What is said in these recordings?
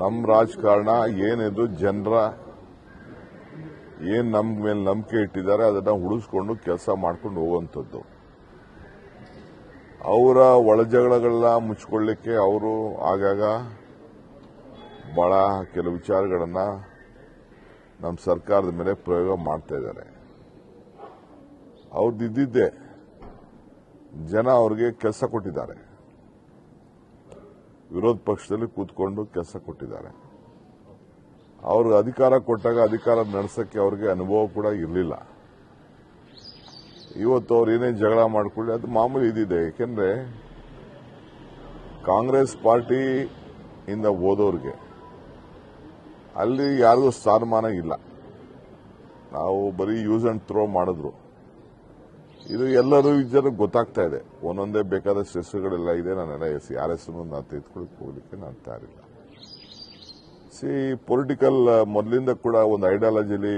ನಮ್ಮ ರಾಜಕಾರಣ ಏನಿದು ಜನರ ಏನ್ ನಮ್ ಮೇಲೆ ನಂಬಿಕೆ ಇಟ್ಟಿದ್ದಾರೆ ಅದನ್ನ ಉಳಿಸ್ಕೊಂಡು ಕೆಲಸ ಮಾಡ್ಕೊಂಡು ಹೋಗುವಂಥದ್ದು. ಅವರ ಒಳಜಗಳಗಳನ್ನ ಮುಚ್ಕೊಳ್ಳಿಕ್ಕೆ ಅವರು ಆಗಾಗ ಬಹಳ ಕೆಲವು ವಿಚಾರಗಳನ್ನ ನಮ್ಮ ಸರ್ಕಾರದ ಮೇಲೆ ಪ್ರಯೋಗ ಮಾಡ್ತಾ ಇದ್ದಾರೆ. ಅವ್ರದ್ದು ಇದ್ದಿದ್ದೆ ಜನ ಅವ್ರಿಗೆ ಕೆಲಸ ಕೊಟ್ಟಿದ್ದಾರೆ. ವಿರೋಧ ಪಕ್ಷದಲ್ಲಿ ಕೂತ್ಕೊಂಡು ಕೆಲಸ ಕೊಟ್ಟಿದ್ದಾರೆ. ಅವ್ರಿಗೆ ಅಧಿಕಾರ ಕೊಟ್ಟಾಗ ಅಧಿಕಾರ ನಡೆಸಕ್ಕೆ ಅವ್ರಿಗೆ ಅನುಭವ ಕೂಡ ಇರಲಿಲ್ಲ. ಇವತ್ತು ಅವ್ರು ಏನೇ ಜಗಳ ಮಾಡಿಕೊಳ್ಳಿ, ಅದು ಮಾಮೂಲಿ ಇದಿದೆ. ಯಾಕೆಂದ್ರೆ ಕಾಂಗ್ರೆಸ್ ಪಾರ್ಟಿ ಇಂದ ಓದೋರಿಗೆ ಅಲ್ಲಿ ಯಾರಿಗೂ ಸ್ಥಾನಮಾನ ಇಲ್ಲ. ನಾವು ಬರೀ ಯೂಸ್ ಅಂಡ್ ಥ್ರೋ ಮಾಡಿದ್ರು. ಇದು ಎಲ್ಲರೂ ಜನಕ್ಕೆ ಗೊತ್ತಾಗ್ತಾ ಇದೆ. ಒಂದೊಂದೇ ಬೇಕಾದ ಹೆಸರುಗಳೆಲ್ಲ ಇದೆ. ನಾನೆಲ್ಲ ಎಸ್ ಯಾರ ಹೆಸರು ನಾನು ತೆಗೆದುಕೊಳ್ಳಿ ಹೋಗ್ಲಿಕ್ಕೆ ನಾನು ತಯಾರಿಲ್ಲ. ಸಿ ಪೊಲಿಟಿಕಲ್ ಮೊದಲಿಂದ ಕೂಡ ಒಂದು ಐಡಿಯಾಲಜಿಲಿ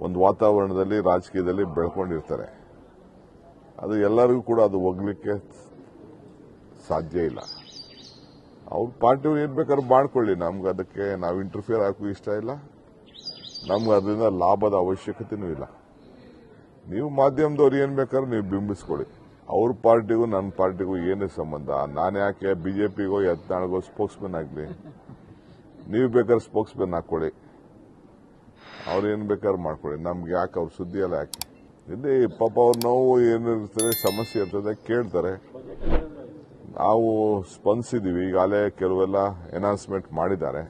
ಒಂದು ವಾತಾವರಣದಲ್ಲಿ, ರಾಜಕೀಯದಲ್ಲಿ ಬೆಳ್ಕೊಂಡಿರ್ತಾರೆ. ಅದು ಎಲ್ಲರಿಗೂ ಕೂಡ ಅದು ಹೋಗ್ಲಿಕ್ಕೆ ಸಾಧ್ಯ ಇಲ್ಲ. ಅವ್ರ ಪಾರ್ಟಿಯವ್ರು ಏನ್ ಬೇಕಾದ್ರೂ ಮಾಡ್ಕೊಳ್ಳಿ. ನಮ್ಗೆ ಅದಕ್ಕೆ ನಾವು ಇಂಟರ್ಫಿಯರ್ ಹಾಕೂ ಇಷ್ಟ ಇಲ್ಲ. ನಮ್ಗೆ ಅದರಿಂದ ಲಾಭದ ಅವಶ್ಯಕತೆನೂ ಇಲ್ಲ. ನೀವು ಮಾಧ್ಯಮದವ್ರು ಏನ್ ಬೇಕಾದ್ರೆ ನೀವು ಬಿಂಬಿಸ್ಕೊಳ್ಳಿ. ಅವ್ರ ಪಾರ್ಟಿಗೂ ನನ್ನ ಪಾರ್ಟಿಗೂ ಏನೇ ಸಂಬಂಧ. ನಾನು ಯಾಕೆ ಬಿಜೆಪಿಗೋ, ಯತ್ನಾಳ್ಗೋ ಸ್ಪೋಕ್ಸ್ಮನ್ ಆಗಲಿ? ನೀವು ಬೇಕಾದ್ರೆ ಸ್ಪೋಕ್ಸ್ಮನ್ ಹಾಕೊಳ್ಳಿ ಅವ್ರು ಏನ್ ಬೇಕಾದ್ರೆ ಮಾಡ್ಕೊಳ್ಳಿ. ನಮ್ಗೆ ಯಾಕೆ ಅವ್ರ ಸುದ್ದಿ ಎಲ್ಲ ಯಾಕೆ? ಇಲ್ಲಿ ಪಾಪ ಅವ್ರ ನೋವು ಏನಿರ್ತದೆ, ಸಮಸ್ಯೆ ಇರ್ತದೆ, ಕೇಳ್ತಾರೆ. ನಾವು ಸ್ಪಂದಿಸಿದೀವಿ. ಈಗಾಗಲೇ ಕೆಲವೆಲ್ಲ ಎನೌನ್ಸ್ಮೆಂಟ್ ಮಾಡಿದ್ದಾರೆ.